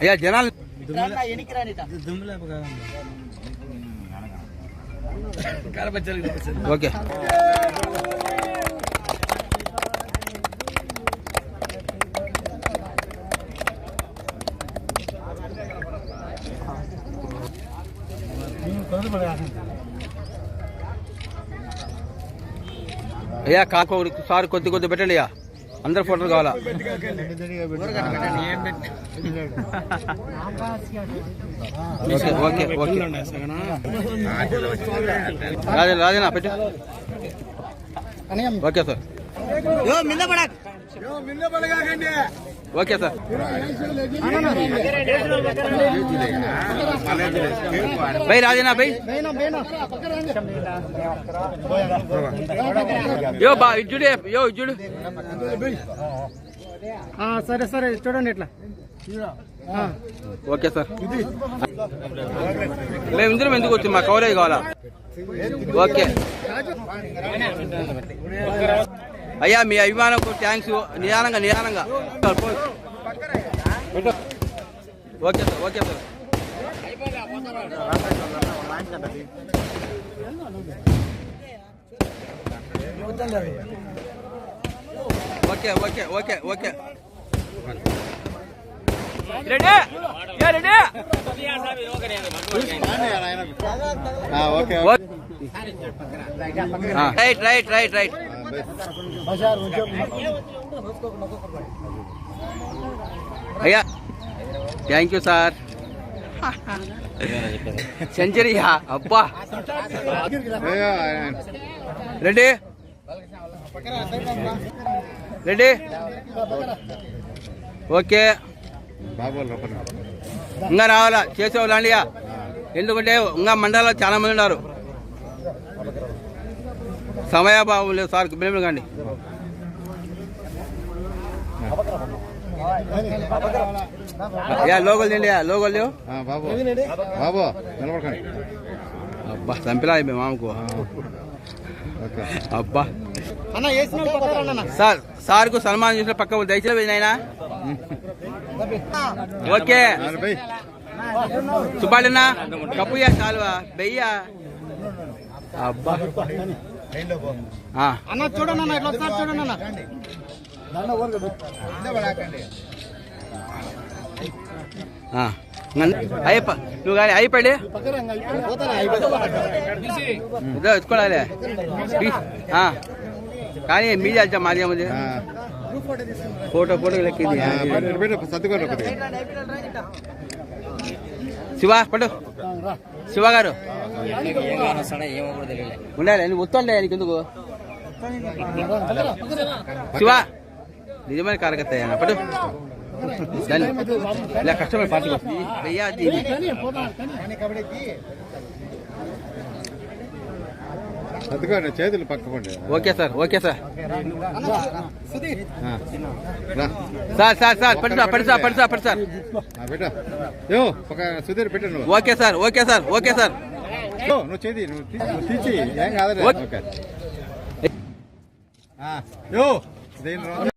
అయ్యా జనాలు ఓకే. అయ్యా కాకు సార్ కొద్ది కొద్ది పెట్టండి అయ్యా. అందరు ఫోటోలు కావాలా? Okay okay okay. రాజేనా రాజేనా పెట్టు. Okay sir. Okay sir. Bye రాజేనా bye. యో బా ఇజ్జుడే యో ఇజ్జుడు సరే సరే చూడండి ఇట్లా. Okay sir. మేము ఇందరం ఎందుకు వచ్చి? మా కవరేజ్ కావాలా? ఓకే. అయ్యా మీ అభిమానంకు థ్యాంక్స్ నిదానంగా నిదానంగా. Okay sir okay sir. Okay okay okay okay. Ready? Yeah ready? Okay right right right right. అయ్యా థ్యాంక్ యూ సార్ సెంచరీయా అబ్బా. Ready ready okay. ఇంకా రావాలా? చేసేవాళ్ళండియా ఎందుకంటే ఇంకా మండలాలు చాలా మంది ఉన్నారు. సమయాభావం లేదు. సార్ బిల్లు కండి యా లోగోలు తిండి లోగోలు లేవు. బాబు. బాబు నిలబడకండి. అబ్బా చంపిలా మీ మామకు. అబ్బా. అన్న. సార్ సార్కు సన్మానం చేసిన పక్క దయచేసి నాయనా. ఓకే. సుబ్బాడన్నా కప్పుయా చాలువా? బెయ్యా అబ్బా. అన్న చూడండి అన్న ఇట్లా ఒకసారి చూడండి అన్న ఆ. నన్ను- అయ్యప్ప నువ్వు కానీ అయిపోయి ఇదో ఎత్తుకోవాలి ఆ. కానీ మీది వెళ్తా మాది ఏముంది ఫోటో ఫోటో లెక్కింది పెట్టు సర్దుకోండి కొద్దిగా శివ పడు శివ గారు. ఉండాలి నువ్వు వస్తుండే నీకు ఎందుకు శివ నిజమైన కార్యకర్త పడు దాన్ని ఇలా కష్టపడి పార్టీకి వస్తుంది సర్దుకోండి చేతులు పక్క పండి okay sir okay sir. Sir sir sir పడి సార్ పడి సార్ పడి సార్ పడి సార్. పెట్టు. యో ఒక సుధీర్ పెట్టు నువ్వు. Okay sir okay sir okay sir. నువ్వు చేది నువ్వు తీసి ఏం కాదు ఓకే. యో